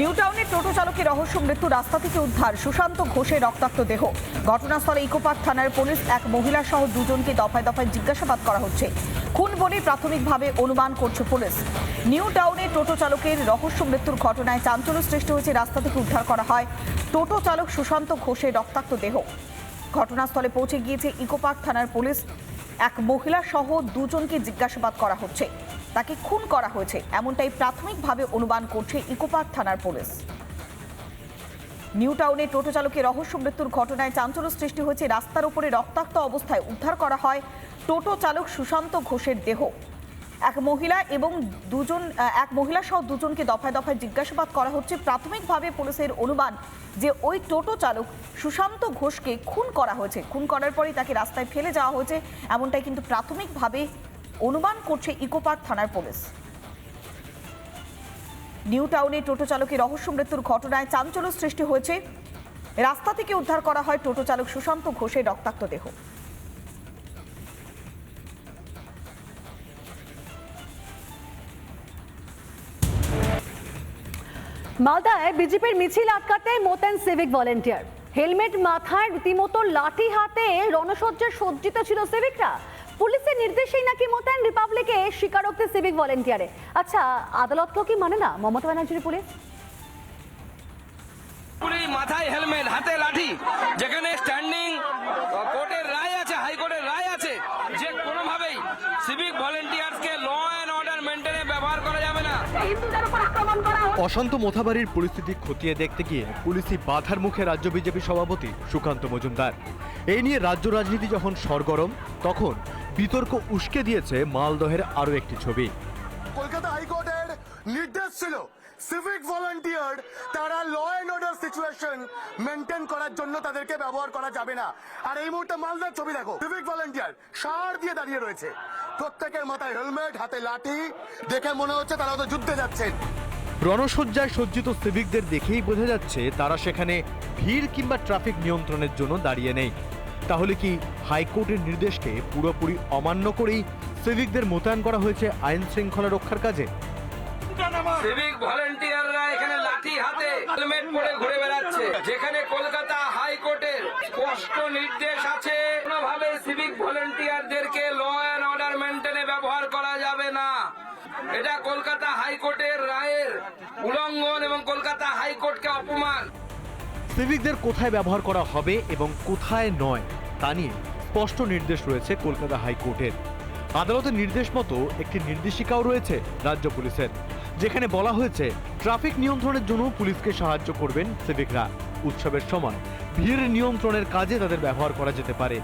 New টাউনে টোটো চালকের রহস্য মৃত্যু, রাস্তা থেকে উদ্ধার, সুশান্ত ঘোষের রক্তাক্ত দেহ। ঘটনাস্থলে ইকোপার্ক থানার পুলিশ এক মহিলা সহ দুজনকে দফায় দফায় জিজ্ঞাসাবাদ করা হচ্ছে। খুন বলে প্রাথমিকভাবে অনুমান করছে পুলিশ। নিউ টাউনে টোটো চালকের রহস্য মৃত্যুর ঘটনায় চাঞ্চল্য সৃষ্টি হয়েছে, রাস্তা থেকে উদ্ধার করা হয় টোটো চালক সুশান্ত ঘোষের রক্তাক্ত দেহ। ঘটনাস্থলে পৌঁছে গিয়েছে ইকোপার্ক থানার পুলিশ। এক মহিলা সহ দুজনকে জিজ্ঞাসাবাদ করা হচ্ছে। তাকে খুন করা হয়েছে। এমনটাই প্রাথমিকভাবে অনুমান করছে ইকোপার্ক থানার পুলিশ। নিউ টাউনে টোটো চালকের রহস্য মৃত্যুর ঘটনায় চাঞ্চল্য সৃষ্টি হয়েছে। রাস্তার উপরে রক্তাক্ত অবস্থায় উদ্ধার করা হয় টোটো চালক সুশান্ত ঘোষের দেহ। এক মহিলা এবং দুজন, এক মহিলা সহ দুজনকে দফায় দফায় জিজ্ঞাসাবাদ করা হচ্ছে। প্রাথমিকভাবে পুলিশের অনুমান যে ওই টোটো চালক সুশান্ত ঘোষকে খুন করা হয়েছে। খুন করার পরেই তাকে রাস্তায় ফেলে যাওয়া হয়েছে। এমনটাই কিন্তু প্রাথমিকভাবে অনুমান করছে ইকোপার্ক থানার পুলিশ। নিউ টাউনে টোটো চালকের রহস্য মৃত্যুর ঘটনায় চাঞ্চল্য সৃষ্টি হয়েছে। রাস্তা থেকে উদ্ধার করা হয় টোটো চালক সুশান্ত ঘোষের রক্তাক্ত দেহ। মালদায় বিজেপির মিছিল আটকাতে মোতায়েন সিভিক ভলেন্টিয়ার। হেলমেট মাথায় রীতিমতো লাঠি হাতে রণসজ্জায় সজ্জিত ছিল সিভিকরা। পুলিশের নির্দেশেই নাকি মোতায়েন রিপাবলিকে স্বীকারোক্তি সিভিক ভলেন্টিয়ারে। আচ্ছা আদালতকেও কি মানে না মমতা ব্যানার্জির পুলিশ? পুলিশ মাথায় হেলমেট হাতে লাঠি যেখানে স্ট্যান্ডিং কোর্টের রায় আছে হাইকোর্টের রায় আছে যে কোনোভাবেই সিভিক ভলেন্টিয়ার্সকে ল অ্যান্ড অর্ডার মেনটেনে ব্যবহার করা যাবে না। অশান্ত মোথাবাড়ির পরিস্থিতি খতিয়ে দেখতে গিয়ে পুলিশি বাধার মুখে রাজ্য বিজেপি সভাপতি সুকান্ত মজুমদার। এই নিয়ে রাজ্য রাজনীতি যখন সরগরম তখন বিতর্ক উস্কে দিয়েছে মালদহের আরও একটি ছবি। কলকাতা হাইকোর্টের নির্দেশ ছিল সিভিক ভলান্টিয়ার তারা law and order situation maintain করার জন্য তাদেরকে ব্যবহার করা যাবে না। আর এই মুহূর্তে মালদার ছবি দেখো সিভিক ভলান্টিয়ার সার দিয়ে দাঁড়িয়ে রয়েছে। প্রত্যেকের মাথায় হেলমেট হাতে লাঠি দেখে মনে হচ্ছে তারা তো যুদ্ধে যাচ্ছেন। রণসজ্জায় সজ্জিত সিভিকদের দেখেই বোঝা যাচ্ছে তারা সেখানে ভিড় কিংবা ট্রাফিক নিয়ন্ত্রণের জন্য দাঁড়িয়ে নেই। তাহলে কি হাইকোর্টের নির্দেশকে পুরোপুরি অমান্য করেই সিভিকদের মোতায়েন করা হয়েছে আইন শৃঙ্খলা রক্ষার কাজে? সিভিক ভলেন্টিয়াররা এখানে লাঠি হাতে হেলমেট পরে ঘুরে বেড়াচ্ছে। যেখানে কলকাতা হাইকোর্টের স্পষ্ট নির্দেশ আছে কোনোভাবে সিভিক ভলেন্টিয়ারদেরকে ল অ্যান্ড অর্ডার মেনটেনে ব্যবহার করা যাবে না। এটা কলকাতা হাইকোর্টের রায়ের উল্লঙ্ঘন এবং কলকাতা হাইকোর্টকে অপমান। সিভিকদের কোথায় ব্যবহার করা হবে এবং কোথায় নয়? তা নিয়ে স্পষ্ট নির্দেশ রয়েছে কলকাতা হাইকোর্টের। আদালতের নির্দেশ মতো একটি নির্দেশিকাও রয়েছে রাজ্য পুলিশের, যেখানে বলা হয়েছে, ট্রাফিক নিয়ন্ত্রণের জন্য পুলিশকে সাহায্য করবেন সিভিকরা। উৎসবের সময় ভিড় নিয়ন্ত্রণের কাজে তাদের ব্যবহার করা যেতে পারে।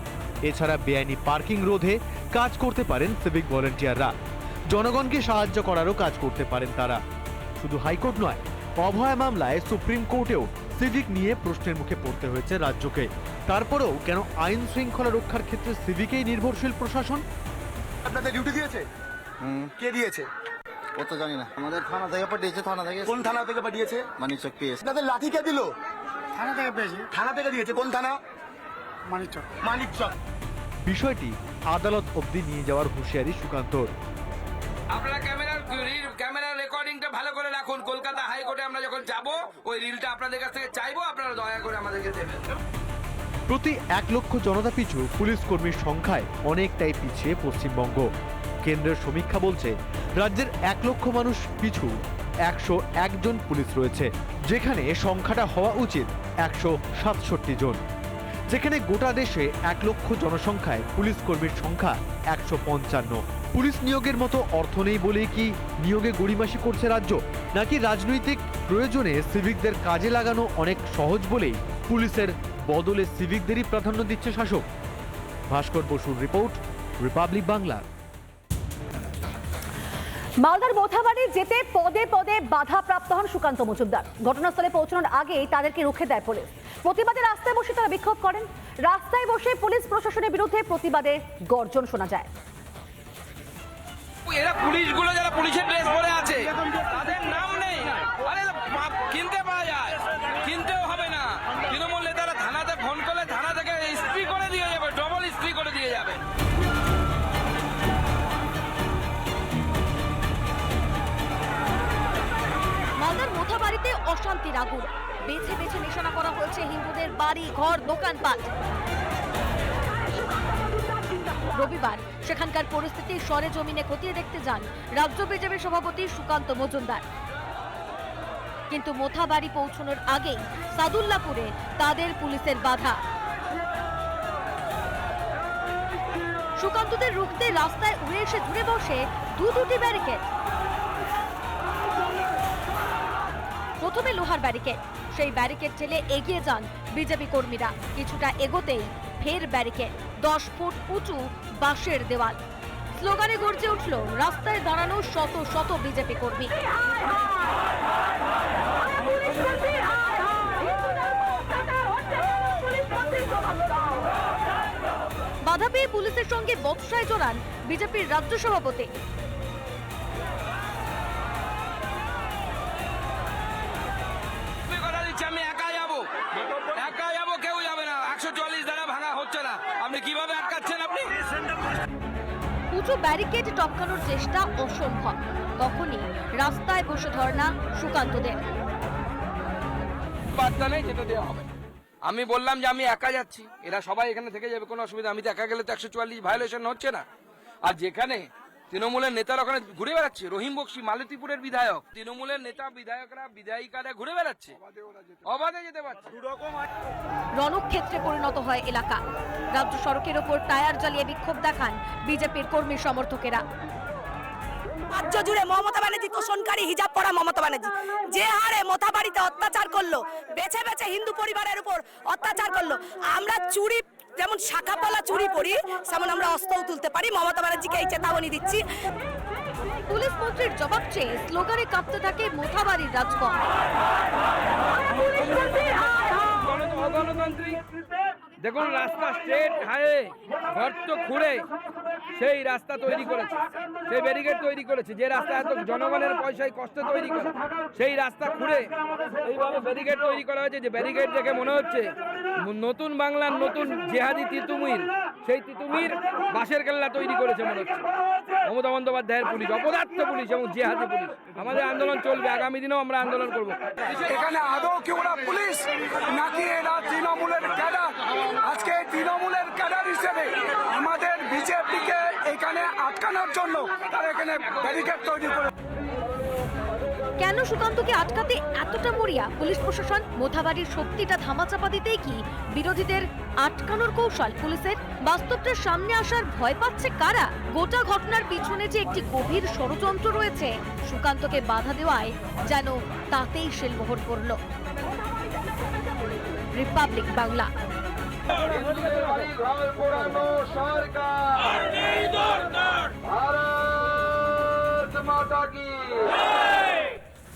এছাড়া বেআইনি পার্কিং রোধে কাজ করতে পারেন সিভিক ভলেন্টিয়াররা। জনগণকে সাহায্য করারও কাজ করতে পারেন তারা। শুধু হাইকোর্ট নয়, অভয় মামলায় সুপ্রিম কোর্টেও সিভিক নিয়ে প্রশ্নের মুখে পড়তে হয়েছে রাজ্যকে। তারপরেও কেন আইন শৃঙ্খলা রক্ষার ক্ষেত্রে সিভিকেই নির্ভরশীল প্রশাসন? আপনাদের ডিউটি দিয়েছে? কে দিয়েছে? ও তো জানি না। আমাদের থানা থেকে পাঠিয়েছে থানা থেকে। কোন থানা থেকে পাঠিয়েছে? মানিকচক পেয়েছে আপনাদের লাঠি কে দিল? থানা থেকে পেয়েছি। থানা থেকে দিয়েছে। কোন থানা? মানিকচক মানিক চক। বিষয়টি আদালত অবধি নিয়ে যাওয়ার হুঁশিয়ারি সুকান্তর। আপনারা ক্যামেরার ক্যামেরার রেকর্ডিংটা ভালো করে রাখুন। কলকাতা হাইকোর্টে আমরা যখন যাব ওই রিলটা আপনাদের কাছ থেকে চাইব আপনারা দয়া করে আমাদেরকে দেবেন। প্রতি এক লক্ষ জনতা পিছু পুলিশ কর্মীর সংখ্যায় অনেকটাই পিছিয়ে পশ্চিমবঙ্গ। কেন্দ্রের সমীক্ষা বলছে, রাজ্যের এক লক্ষ মানুষ পিছু একশো একজন পুলিশ রয়েছে, যেখানে সংখ্যাটা হওয়া উচিত একশো সাতষট্টি জন। যেখানে গোটা দেশে এক লক্ষ জনসংখ্যায় পুলিশ কর্মীর সংখ্যা একশো পঞ্চান্ন। পুলিশ নিয়োগের মতো অর্থ নেই বলেই কি নিয়োগে গড়িমাসি করছে রাজ্য? নাকি রাজনৈতিক প্রয়োজনে সিভিকদের কাজে লাগানো অনেক সহজ বলেই পুলিশের বদলে সিভিকদেরই প্রাধান্য দিচ্ছে শাসক। ভাস্কর বসুর রিপোর্ট রিপাবলিক বাংলা। মালদার মোথাবাড়ি যেতে পদে পদে বাধাপ্রাপ্ত হন সুকান্ত মজুমদার। ঘটনাস্থলে পৌঁছানোর আগেই তাদেরকে রুখে দেয় পুলিশ। প্রতিবাদে রাস্তায় বসে তারা বিক্ষোভ করেন। রাস্তায় বসে পুলিশ প্রশাসনের বিরুদ্ধে প্রতিবাদে গর্জন শোনা যায়। এরা পুলিশগুলো যারা পুলিশের ড্রেস পরে আছে তাদের নাম নেই। আরে কিনতে পাওয়া যায়। অশান্তির আগুন বেছে বেছে নিশানা করা হয়েছে হিন্দুদের বাড়ি, ঘর, দোকানপাট। রবিবার সেখানকার পরিস্থিতি সরে জমিনে খতিয়ে দেখতে যান রাজ্য বিজেপি সভাপতি সুকান্ত মজুমদার। কিন্তু মোথাবাড়ি পৌঁছানোর আগেই সাদুল্লাপুরে তাদের পুলিশের বাধা। সুকান্তদের রুখতে রাস্তায় উড়ে এসে ধরে বসে দু দুটি ব্যারিকেড। প্রথমে লোহার ব্যারিকেড। সেই ব্যারিকেড ঠেলে এগিয়ে যান বিজেপি কর্মীরা। কিছুটা এগোতেই ফের ব্যারিকেড, দশ ফুট উঁচু বাঁশের দেওয়াল। স্লোগানে গর্জে উঠল, রাস্তায় দাঁড়ানো শত শত বিজেপি কর্মী। বাধা পেয়ে পুলিশের সঙ্গে বক্সায় জড়ান বিজেপির রাজ্য সভাপতি। উঁচু ব্যারিকেড টপকানোর চেষ্টা অসম্ভব। তখনই রাস্তায় বসে ধর্না সুকান্তদের। বার্তা নেই যেতে দেওয়া হবে। আমি বললাম যে আমি একা যাচ্ছি। এরা সবাই এখানে থেকে যাবে, কোনো অসুবিধা আমি তো একা গেলে তো একশো চুয়াল্লিশ ভায়োলেশন হচ্ছে না। আর যেখানে তৃণমূলের নেতারা ওখানে ঘুরে বেড়াচ্ছে। রহিম বক্সি মালতীপুরের বিধায়ক। তৃণমূলের নেতা বিধায়করা বিধায়িকারা ঘুরে বেড়াচ্ছে। অবাধে যেতে পারছে। রণক্ষেত্রে পরিণত হয় এলাকা। রাজ্য সড়কের ওপর টায়ার জ্বালিয়ে বিক্ষোভ দেখান বিজেপির কর্মী সমর্থকেরা। রাজ্য জুড়ে মমতা ব্যানার্জি তোষণকারী হিজাব পরা মমতা ব্যানার্জি। যে হারে মোথাবাড়িতে অত্যাচার করল বেছে বেছে হিন্দু পরিবারের উপর অত্যাচার করল। আমরা চুরি যেমন শাখাপালা চুরি পড়ি তেমন আমরা অস্ত্রও তুলতে পারি। মমতা ব্যানার্জিকে এই চেতাবনী দিচ্ছি। পুলিশ মন্ত্রীর জবাব চেয়ে স্লোগানে কাঁপতে থাকে মোথাবাড়ির রাজপথ গণতন্ত্রী। দেখুন, রাস্তা স্ট্রেট হাইওয়ে গর্ত খুঁড়ে সেই রাস্তা তৈরি করেছে, সেই ব্যারিকেড তৈরি করেছে, যে রাস্তা এত জনগণের পয়সায় কষ্ট তৈরি করে, সেই রাস্তা খুঁড়ে এইভাবে ব্যারিকেড তৈরি করা হয়েছে, যে ব্যারিকেড দেখে মনে হচ্ছে নতুন বাংলার নতুন জেহাদি তিতুমির, সেই তিতুমির বাঁশের কেল্লা তৈরি করেছে মনে হচ্ছে। মমতা বন্দ্যোপাধ্যায়ের পুলিশ, অপদার্থ পুলিশ এবং জেহাদি পুলিশ। আমাদের আন্দোলন চলবে, আগামী দিনেও আমরা আন্দোলন করব। এখানে আদৌ কি ওরা পুলিশ? নাকি এরা তৃণমূলের ক্যাডার? আজকে তৃণমূলের ক্যাডার হিসেবে আমাদের বিজেপিকে এখানে আটকানোর জন্য তারা এখানে ব্যারিকেড তৈরি করে কেন সুকান্তকে আটকাতে এতটা মরিয়া? পুলিশ প্রশাসন মোথাবাড়ির শক্তিটা ধামাচাপা দিতেই কি বিরোধীদের আটকানোর কৌশল? পুলিশের বাস্তবটা সামনে আসার ভয় পাচ্ছে কারা? গোটা ঘটনার পিছনে যে একটি গভীর ষড়যন্ত্র রয়েছে, সুকান্তকে বাধা দেওয়ায় যেন তাতেই শেলমোহর পড়ল। রিপাবলিক বাংলা।